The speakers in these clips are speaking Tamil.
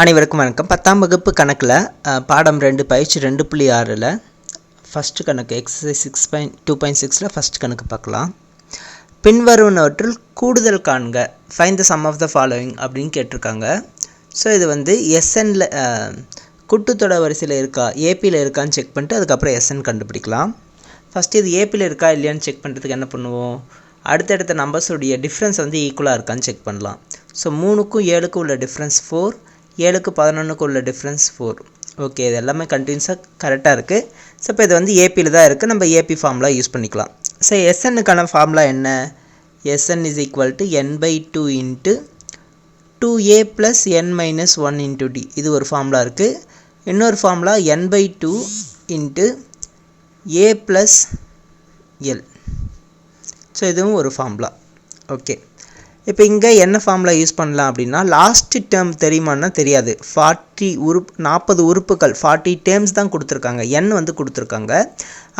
அனைவருக்கும் வணக்கம். பத்தாம் வகுப்பு கணக்கில் பாடம் ரெண்டு பயிற்சி ரெண்டு புள்ளி ஆறில் ஃபஸ்ட்டு கணக்கு exercise six point two point சிக்ஸில் ஃபஸ்ட் கணக்கு பார்க்கலாம். பின்வருவனவற்றில் கூடுதல் காண்க. Find the sum of the following அப்படின்னு கேட்டிருக்காங்க. ஸோ இது வந்து எஸ்என்ல கூட்டுத்தொட வரிசையில் இருக்கா ஏபியில் இருக்கான்னு செக் பண்ணிட்டு அதுக்கப்புறம் எஸ்என் கண்டுபிடிக்கலாம். ஃபஸ்ட்டு இது ஏபியில் இருக்கா இல்லையான்னு செக் பண்ணுறதுக்கு என்ன பண்ணுவோம்? அடுத்தடுத்த நம்பர்ஸுடைய டிஃப்ரென்ஸ் வந்து ஈக்குவலாக இருக்கான்னு செக் பண்ணலாம். ஸோ மூணுக்கும் ஏழுக்கும் உள்ள டிஃப்ரென்ஸ் ஃபோர் ஏழுக்கு பதினொன்றுக்கு உள்ள டிஃப்ரென்ஸ் ஃபோர் ஓகே இது எல்லாமே கண்டினியூஸாக கரெக்டாக இருக்குது ஸோ இப்போ இது வந்து ஏபியில் தான் இருக்குது நம்ம ஏபி ஃபார்முலா யூஸ் பண்ணிக்கலாம். ஸோ எஸ்என்னுக்கான ஃபார்முலா என்ன? SN is equal to N by two into two A plus N minus one into D இது ஒரு ஃபார்முலா இருக்குது இன்னொரு formula N by two into A plus L so இதுவும் ஒரு ஃபார்முலா ஓகே இப்போ இங்கே என்ன ஃபார்முலா யூஸ் பண்ணலாம் அப்படின்னா லாஸ்ட் டேர்ம் தெரியுமான்னா தெரியாது. ஃபார்ட்டி உறுப் நாற்பது உறுப்புகள் ஃபார்ட்டி டேர்ம்ஸ் தான் கொடுத்துருக்காங்க. என் வந்து கொடுத்துருக்காங்க.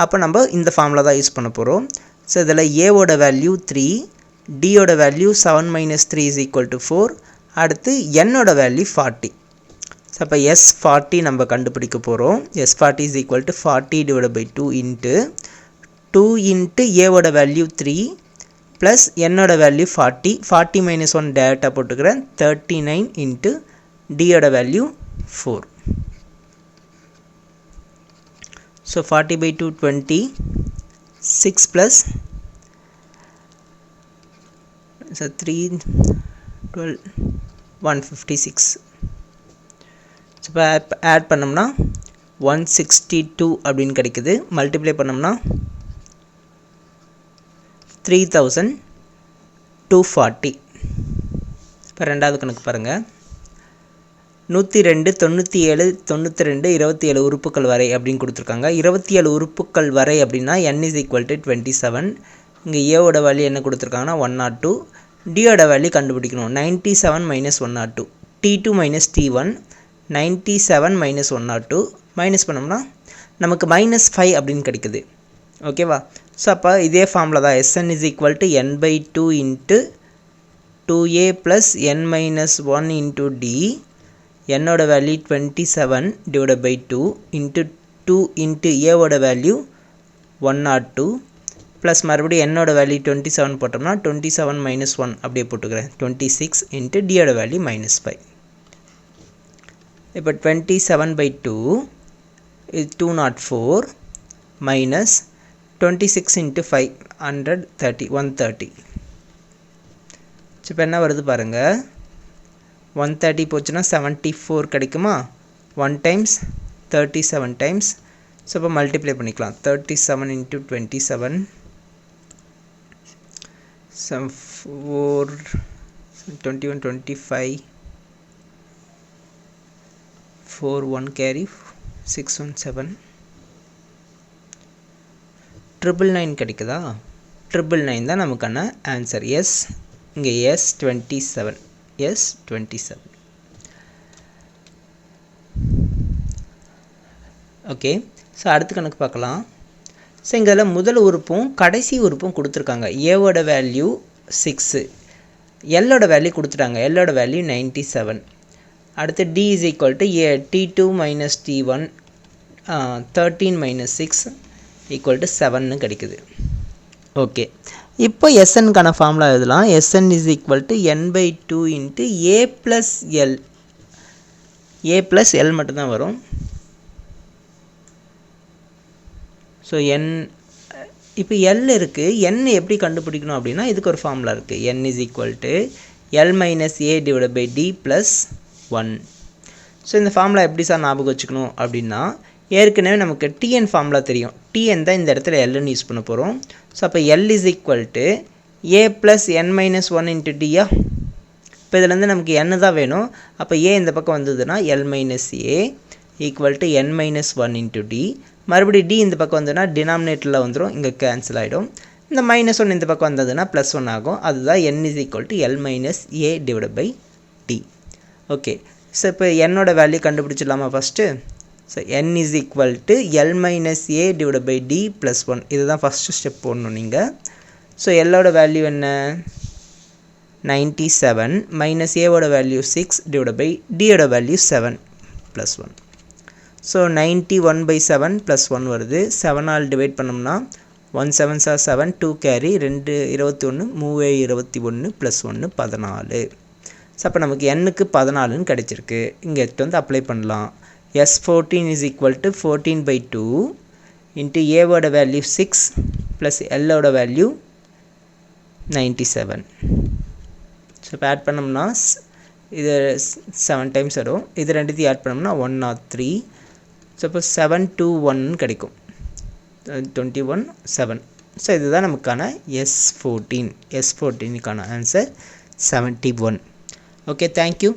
அப்போ நம்ம இந்த ஃபார்முலா தான் யூஸ் பண்ண போகிறோம் ஸோ இதில் ஏவோட value three டியோட value seven minus three is equal to four அடுத்து என்னோட வேல்யூ ஃபார்ட்டி ஸோ அப்போ எஸ் ஃபார்ட்டி நம்ம கண்டுபிடிக்க போகிறோம் S forty is equal to forty divide by two into two into ஏவோட வேல்யூ த்ரீ ப்ளஸ் என்னோட value forty forty minus one டேரெக்டாக போட்டுக்கிறேன். Thirty nine into டியோட value four so forty by two twenty six plus so three twelve one fifty six so இப்போ ஆட் பண்ணோம்னா ஒன் சிக்ஸ்டி டூ அப்படின்னு கிடைக்குது. மல்டிப்ளை பண்ணோம்னா த்ரீ தௌசண்ட் டூ ஃபார்ட்டி இப்போ ரெண்டாவது கணக்கு பாருங்கள் நூற்றி ரெண்டு தொண்ணூற்றி ஏழு தொண்ணூற்றி ரெண்டு இருபத்தி ஏழு உறுப்புகள் வரை அப்படின்னு கொடுத்துருக்காங்க. இருபத்தி ஏழு உறுப்புகள் வரை அப்படின்னா N is equal to twenty seven இங்கே ஏவோட வேல்யூ என்ன கொடுத்துருக்காங்கன்னா ஒன் நாட் oh டூ டியோட வேல்யூ கண்டுபிடிக்கணும். Ninety seven minus one not two D two minus D one ninety seven minus one not two minus பண்ணோம்னா நமக்கு மைனஸ் ஃபைவ் அப்படின்னு கிடைக்குது. ஓகேவா ஸோ அப்போ இதே ஃபார்மில் தான். SN is equal to N by two into two A plus N minus one into D என்னோட value twenty seven divide by two into two into ஏவோட value one not two plus மறுபடியும் என்னோட வேல்யூ டுவெண்ட்டி செவன் போட்டோம்னா டுவெண்ட்டி செவன் மைனஸ் ஒன் அப்படியே போட்டுக்கிறேன். டுவெண்ட்டி சிக்ஸ் இன்ட்டு டியோட வேல்யூ மைனஸ் ஃபைவ் இப்போ டுவெண்ட்டி செவன் பை டூ இது two not four minus twenty six into five hundred thirty one thirty இப்போ என்ன வருது பாருங்கள் ஒன் தேர்ட்டி போச்சுன்னா செவன்ட்டி ஃபோர் கிடைக்குமா? One times thirty seven times so இப்போ மல்டிப்ளை பண்ணிக்கலாம். Thirty seven into twenty seven seven four twenty one twenty five four one carry six one seven triple nine கிடைக்குதா? ட்ரிபிள் நைன் தான் நமக்கான ஆன்சர் எஸ் இங்கே S twenty seven S twenty seven okay so அடுத்த கணக்கு பார்க்கலாம். ஸோ இங்கே முதல் உறுப்பும் கடைசி உறுப்பும் கொடுத்துருக்காங்க. ஏவோட வேல்யூ சிக்ஸு எல்லோட வேல்யூ கொடுத்துட்டாங்க. எல்லோட வேல்யூ நைன்ட்டி செவன் அடுத்து D is equal to A D two minus D one thirteen minus six equal to செவன்னு கிடைக்குது. ஓகே இப்போ எஸ்என்கான ஃபார்முலா எழுதலாம். SN is equal to N by two into A plus L A plus L மட்டும்தான் வரும். ஸோ என் இப்போ எல் இருக்குது என் எப்படி கண்டுபிடிக்கணும் அப்படின்னா இதுக்கு ஒரு ஃபார்முலா இருக்குது N is equal to L minus A divide by D plus one so இந்த ஃபார்முலா எப்படி சார் ஞாபகம் வச்சுக்கணும் அப்படின்னா ஏற்கனவே நமக்கு டிஎன் ஃபார்முலா தெரியும். டிஎன் தான் இந்த இடத்துல எல்லுன்னு யூஸ் பண்ண போகிறோம் ஸோ அப்போ L is equal to A plus N minus one into டியா இப்போ இதுலேருந்து நமக்கு என் தான் வேணும். அப்போ ஏ இந்த பக்கம் வந்ததுன்னா L minus A equal to N minus one into D மறுபடியும் டி இந்த பக்கம் வந்ததுன்னா டினாமினேட்டரில் வந்துடும் இங்கே கேன்சல் ஆகிடும் இந்த மைனஸ் ஒன் இந்த பக்கம் வந்ததுன்னா ப்ளஸ் ஒன் ஆகும். அதுதான் N is equal to L minus A divide by D okay so இப்போ என்னோடய value கண்டுபிடிச்சிடலாமா first so N is equal to L minus A divide by D plus one இதுதான் ஃபஸ்ட்டு ஸ்டெப் போடணும் நீங்கள் ஸோ எல்லோட வேல்யூ என்ன? நைன்ட்டி செவன் மைனஸ் ஏவோட value six divide by டியோட value seven plus one so ninety one by seven plus one வருது. செவனால் டிவைட் பண்ணோம்னா one seven sir seven two carry ரெண்டு இருபத்தி ஒன்று மூவே இருபத்தி ஒன்று ப்ளஸ் ஒன்று பதினாலு. ஸோ அப்போ நமக்கு எண்ணுக்கு பதினாலுன்னு கிடச்சிருக்கு. இங்கே எடுத்து வந்து அப்ளை பண்ணலாம். S fourteen is equal to fourteen by two into ஏவோட வேல்யூ சிக்ஸ் ப்ளஸ் எல்லோட வேல்யூ நைன்டி செவன் ஸோ இப்போ ஆட் பண்ணோம்னா இது செவன் டைம்ஸ் வரும். இது ரெண்டுத்தையும் ஆட் பண்ணோம்னா ஒன் நாட் த்ரீ ஸோ இப்போ செவன் டூ ஒன் கிடைக்கும். டுவெண்ட்டி ஒன் செவன் ஸோ இதுதான் நமக்கான S fourteen S ஃபோர்டீனுக்கான answer seventy one okay thank you